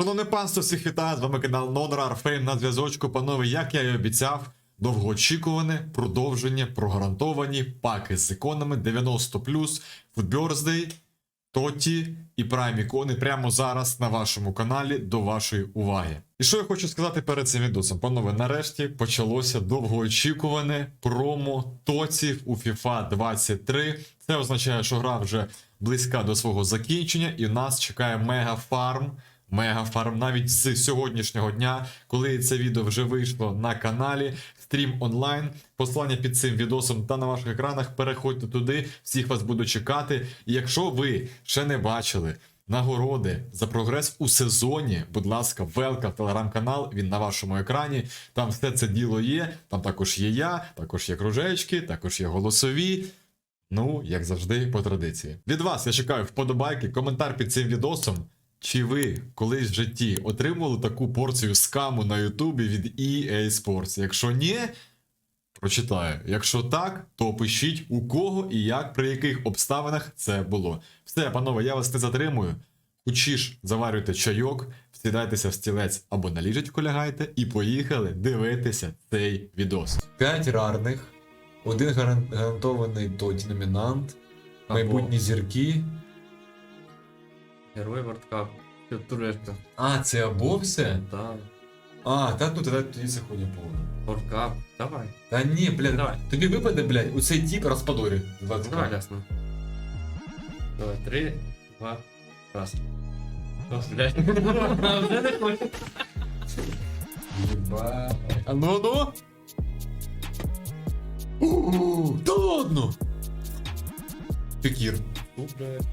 Шановне панство, всіх вітаю, з вами канал Нонрар Фейм на зв'язочку. Панове, як я і обіцяв, довгоочікуване продовження прогарантовані паки з іконами 90+, Food Тоті і Prime ікони прямо зараз на вашому каналі до вашої уваги. І що я хочу сказати перед цим відосом? Панове, нарешті почалося довгоочікуване промо Тотів у FIFA 23. Це означає, що гра вже близька до свого закінчення, і нас чекає мегафарм. Мегафарм навіть з сьогоднішнього дня, коли це відео вже вийшло на каналі, стрім онлайн. Посилання під цим відосом та на ваших екранах. Переходьте туди, всіх вас буду чекати. І якщо ви ще не бачили нагороди за прогрес у сезоні, будь ласка, велка в телеграм-канал, він на вашому екрані. Там все це діло є. Там також є я, також є кружечки, також є голосові. Ну, як завжди, по традиції. Від вас я чекаю вподобайки, коментар під цим відосом. Чи ви колись в житті отримували таку порцію скаму на Ютубі від EA Sports? Якщо ні, прочитаю. Якщо так, то пишіть у кого і як, при яких обставинах це було. Все, панове, я вас не затримую. Учіш, заварюйте чайок, всідайтеся в стілець або на ліжечку лягайте, і поїхали дивитися цей відос. П'ять рарних, один гарантований тоді номінант, майбутні зірки. Герой Вардкап. Турецька. А, це або все? Да. А, та ну тоді тоді це хуйня повна. Вардкап. Давай. Та ні, блядь, Давай. тобі випаде, блядь, у цей тіп розпадорі. Давай, ясно. Давай, три, два, раз. О, блядь. Вже не хочу. Єба. А ну ну. У, Та ладно. Фікір. Фу, блядь.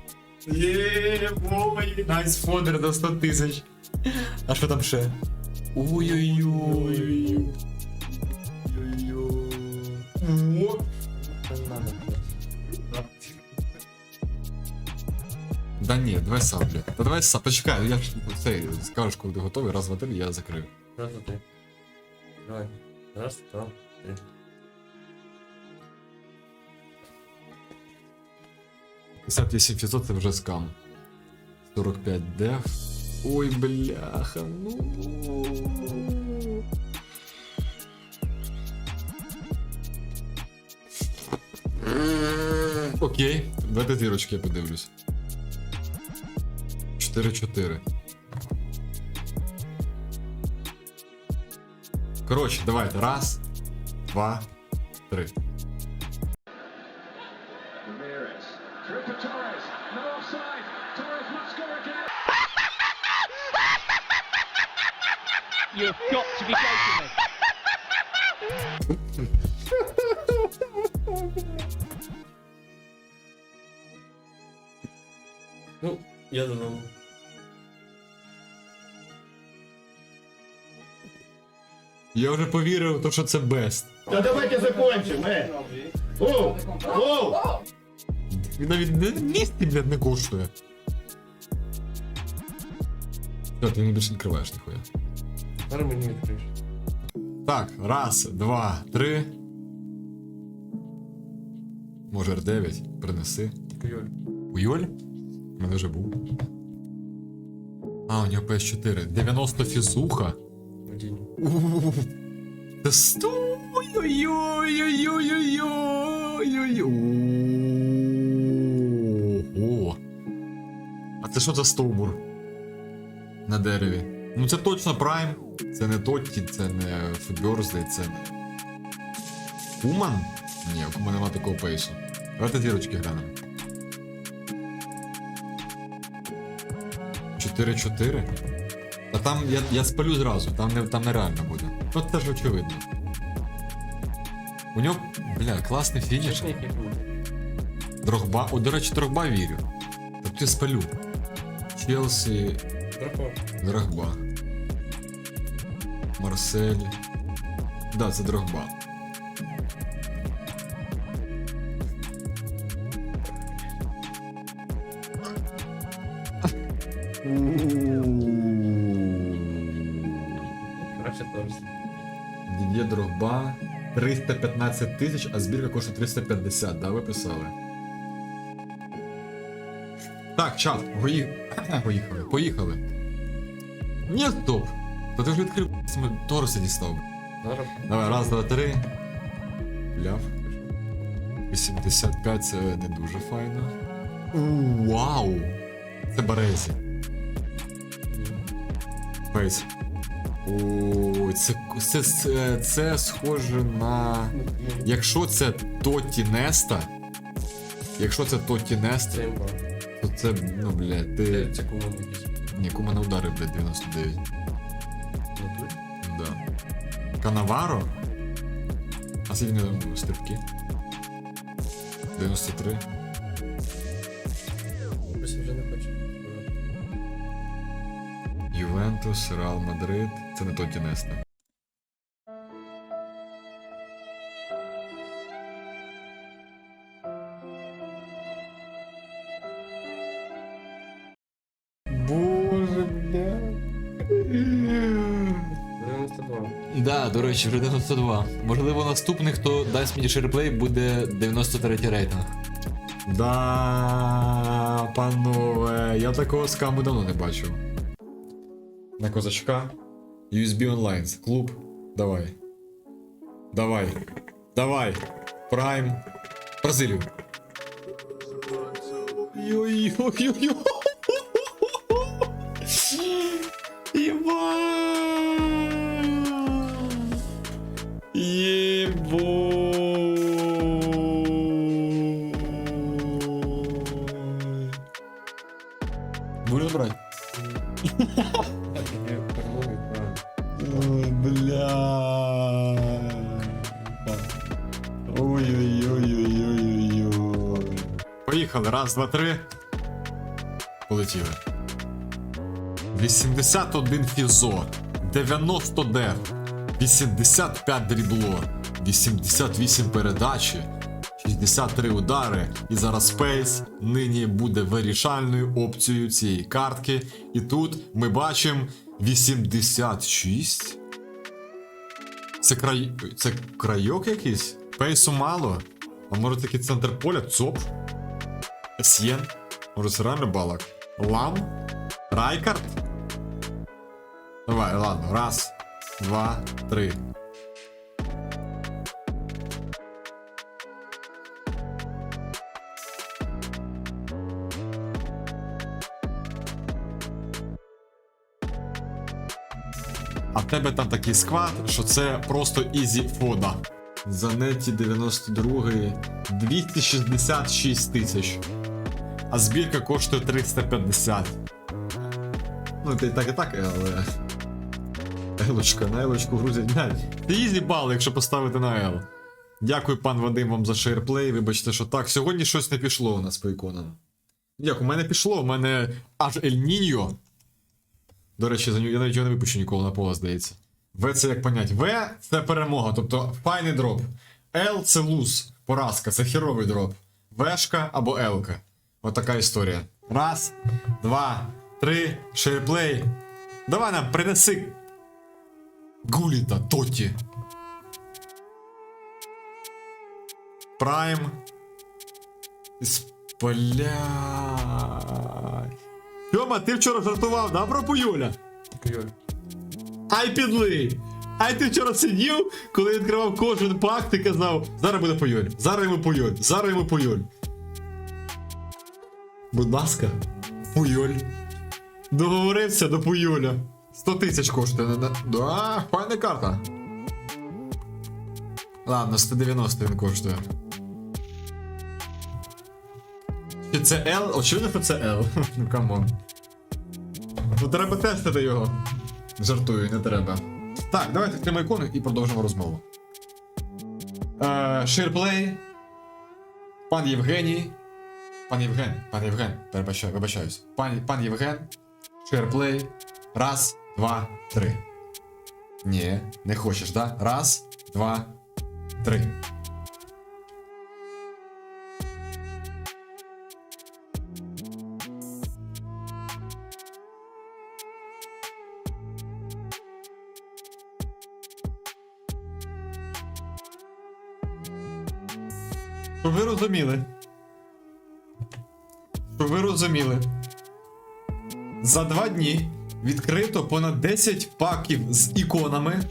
Є, бой, найс фодер до 100 тисяч. А що там ще? Ой-ой-ой. Ой-ой-ой. Це. Да ні, давай сам, бля. Та давай сам, почекай, я ж цей скажеш, коли ти готовий, раз, два, три, я закрив. Раз, два, три. Давай. Раз, два, три. Писати 8500 це вже скам. 45 деф. Ой, бляха, ну. Окей, давайте зірочки я подивлюсь. 4-4. Коротше, давайте. Раз, два, три. You've got to be joking me. Ну, я додому. Я вже повірив, то, що це бест. Да давайте закончим, э! Оу! Оу! Він навіть не місті, блядь, не коштує. Все, ти не більше не відкриваєш ніхуя. Зараз мені відкриєш. Так, раз, два, три. Може R9, принеси. Куйоль. У Йоль? У мене вже був. А, у нього PS4. 90 фізуха. Водінь. Та стой! Ой-ой-ой-ой-ой-ой-ой-ой. Ого. А це що за стовбур? На дереві. Ну це точно Prime. Це не Тотті, це не Фудберзди, це. Куман? Ні, у Кума нема такого пейсу. Давайте зірочки глянемо. 4-4? Та там я, я спалю зразу, там, не, там нереально буде. Ну це ж очевидно. У нього, бля, класний фініш. Дрогба. О, до речі, Дрогба вірю. Тобто я спалю. Челсі, Драпав. Дрогба. Марсель. Да, це Дрогба. Дід'є Дрогба. 315 тисяч, а збірка коштує 350, да, ви писали? Так, чат, гої... поїхали. Поїхали. Ні, стоп! Та ти ж відкрив саме Тороса дістав. Зараз. Давай, раз, два, три. Ляв. 85 це не дуже файно. Вау! Це Березі. Фейс. О, це, це, це, це схоже на. Якщо це Тоті Неста. Якщо це Тоті Неста, то це, ну, блядь, ти. це кума. Ні, кума не удари, блядь, 99. Канаваро? А скільки не там стрибки? 93. Ось вже не хочу. Ювентус, Реал Мадрид. Це не Тоті Неста. Боже, бля. 92. Да, до речі, вже 92. Можливо, наступний, хто дасть мені шерплей, буде 93 рейтинг. Да, панове, я такого скаму давно не бачив. На козачка. USB Online, клуб. Давай. Давай. Давай. Прайм. Бразилію. Йой-йой-йой-йой. Будешь брать? Бля. Ой-ой-ой-ой-ой-ой. Поїхали, раз, два, три. Полетіли. 81 фізо, 90 деф, 85 дрібло, 88 передачі, 63 удари. І зараз спейс нині буде вирішальною опцією цієї картки. І тут ми бачимо 86. Це край. Це крайок якийсь? Пейсу мало. А може такий центр поля? Цоп? Есьєн? Може це реально балак? Лам? Райкард? Давай, ладно. Раз, два, три. А в тебе там такий склад, що це просто ізі фода. Занеті 92 266 тисяч. А збірка коштує 350. Ну, ти так і так, але. Елочка, на елочку грузять. Це ізі бал, якщо поставити на Ел. Дякую, пан Вадим, вам за шейрплей. Вибачте, що так. Сьогодні щось не пішло у нас по іконам. Як, у мене пішло, у мене аж Ель Ніньо. До речі, за нього я навіть його не випущу ніколи на поле, здається. В це як понять? В це перемога, тобто файний дроп. Л це луз, поразка, це херовий дроп. Вешка або Елка. Отака історія. Раз, два, три, шейрплей. Давай нам принеси. Гуліта, Тоті. Прайм. Блядь. Тьома, ти вчора жартував, да, про Пуйоля? Ай підлий! Ай ти вчора сидів, коли відкривав кожен пак, ти казав, зараз буде Пуйоль, зараз йому Пуйоль, зараз йому Пуйоль. Будь ласка, Пуйоль. Договорився до Пуйоля. 100 тисяч коштує. Да, файна карта. Ладно, 190 він коштує. Це L? Очевидно, що це L. ну камон. Ну треба тестити його. Жартую, не треба. Так, давайте відкриємо ікону і продовжимо розмову. Е, Ширплей. Пан Євгеній. Пан Євген. Пан Євген. Перебачаю, вибачаюсь. Пан, пан Євген. Ширплей. Раз, два, три. Ні, не хочеш, да? Раз, два, три. Щоб ви розуміли. Щоб ви розуміли. За два дні відкрито понад 10 паків з іконами.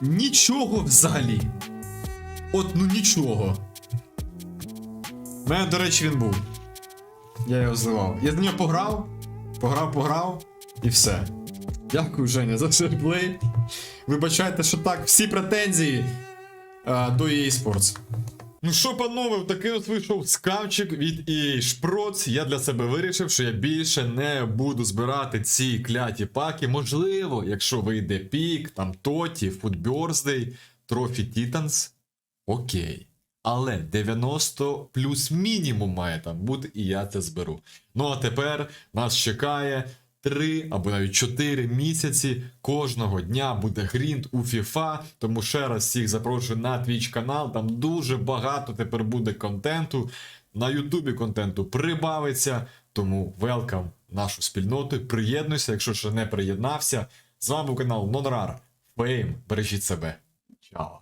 Нічого взагалі. От ну нічого. У мене, до речі, він був. Я його зливав. Я з нього пограв, пограв, пограв і все. Дякую, Женя, за шерплей. Вибачайте, що так, всі претензії а, до EA Sports. Ну що, панове, такий от вийшов скавчик від EA Шпроц. Я для себе вирішив, що я більше не буду збирати ці кляті паки. Можливо, якщо вийде пік, там Тоті, Birthday, Trophy Titans, окей. Але 90 плюс мінімум має там бути, і я це зберу. Ну а тепер нас чекає 3 або навіть 4 місяці. Кожного дня буде грінд у FIFA. Тому ще раз всіх запрошую на Twitch канал. Там дуже багато тепер буде контенту. На Ютубі контенту прибавиться. Тому велкам нашу спільноту. Приєднуйся, якщо ще не приєднався. З вами був канал Нонрар. Фейм. Бережіть себе. Чао.